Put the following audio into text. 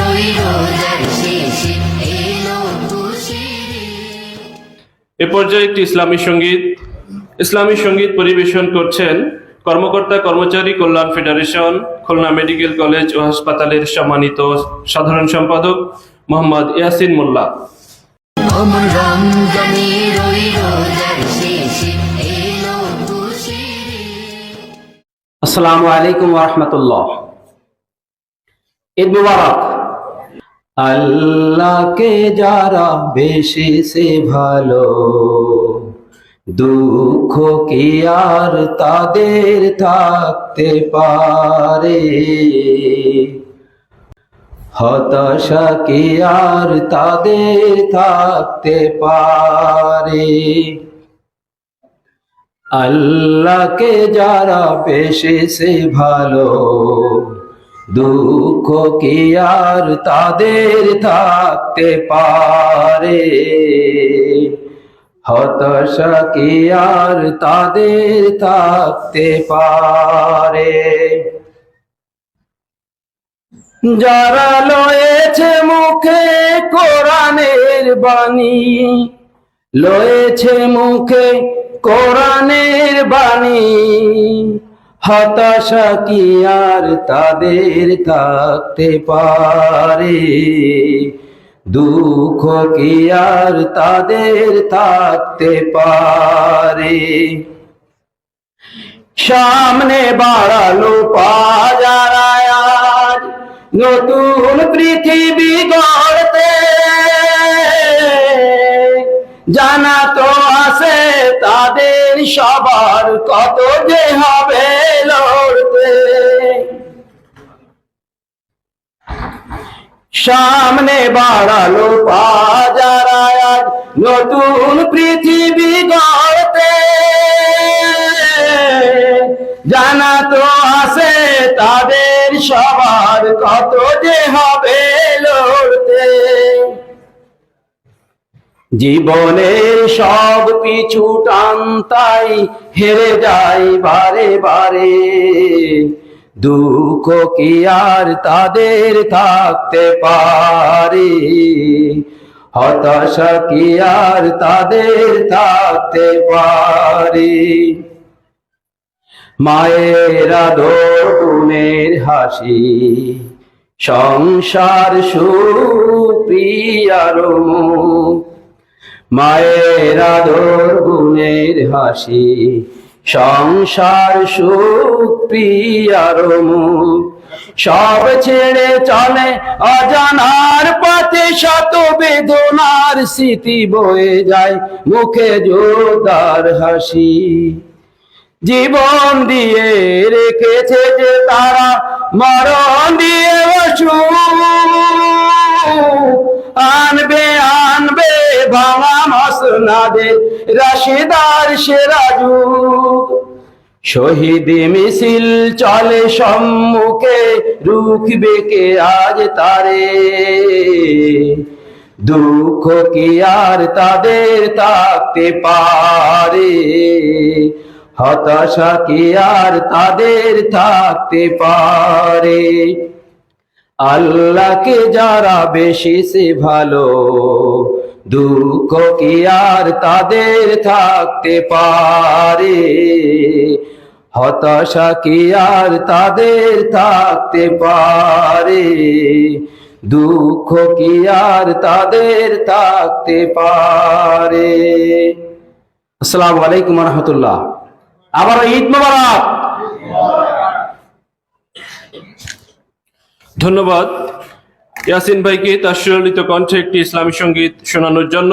রোজার শেষে এলো এ পর্যায়ে একটি ইসলামী সংগীত ইসলামী সংগীত পরিবেশন করছেন কর্মকর্তা কর্মচারী কল্যাণ ফেডারেশন খুলনা মেডিকেল কলেজ ও হাসপাতালের সম্মানিত সাধারণ সম্পাদক মোহাম্মদ ইয়াসিন মোল্লা। আসসালামু আলাইকুম রহমতুল্লাহ। আল্লাহকে যারা বেশি সে ভালো, দুঃখ কি আর তাদের থাকতে পারে? হতাশা কি আর তাদের থাকতে পারে? আল্লাহকে যারা পেশে সে ভালো দুঃখ কি আর তাদের থাকতে পারে? হতাশা কি আর তাদের থাকতে পারে? যারা লয়েছে মুখে কোরআনের বাণী, লয়েছে মুখে কোরআনের বাণী হতাশা কি আর তাদের থাকতে পারে? দুঃখ কি আর তাদের থাকতে পারে? সামনে বাড়ালো পাজারায় নতুন পৃথিবী গড়তে। জানা তো আছে তাদের সবার কত যে হবে লড়তে। সামনে বাড়ালো পাজারায় আজ নতুন পৃথিবী গড়তে। জানা তো আছে তাদের সবার কত যে হবে লড়তে। জীবনের সব পিছু টানতাই হেরে যাই বারে বারে। দুঃখ কি আর তাদের থাকতে পারে? হতাশা কি আর তাদের থাকতে পারে? মায়ের আদর গুণের হাসি, সংসার সুপ্রিয়ার মুখ মায়ের আদর, গুণের হাসি, সংসার সুপ্রিয়ার মুখ সব ছেড়ে চলে অজানার পথে শত বেদনার স্মৃতি বয়ে যায় মুখে জোরদার হাসি। জীবন দিয়ে রেখেছে যে তারা, মরণ দিয়ে রাশিদার সেরাজু শহীদ মিছিল চলে সম্মুখে রুখবে কে আজ তারে। দুঃখ কি আর তাদের থাকতে পারে? হতাশা কি আর তাদের থাকতে পারে? আল্লাহকে যারা বেশি সে ভালো দুঃখ কি আর তাদের থাকতে পারে? হতাশা কি আর তাদের থাকতে পারে? দুঃখ কি আর তাদের থাকতে পারে? আসসালামু আলাইকুম রহমতুল্লাহ। আবার ঈদ মোবারক। ধন্যবাদ। ইয়াসিন ভাইকে তার সুললিত কণ্ঠে একটি ইসলামী সংগীত শোনানোর জন্য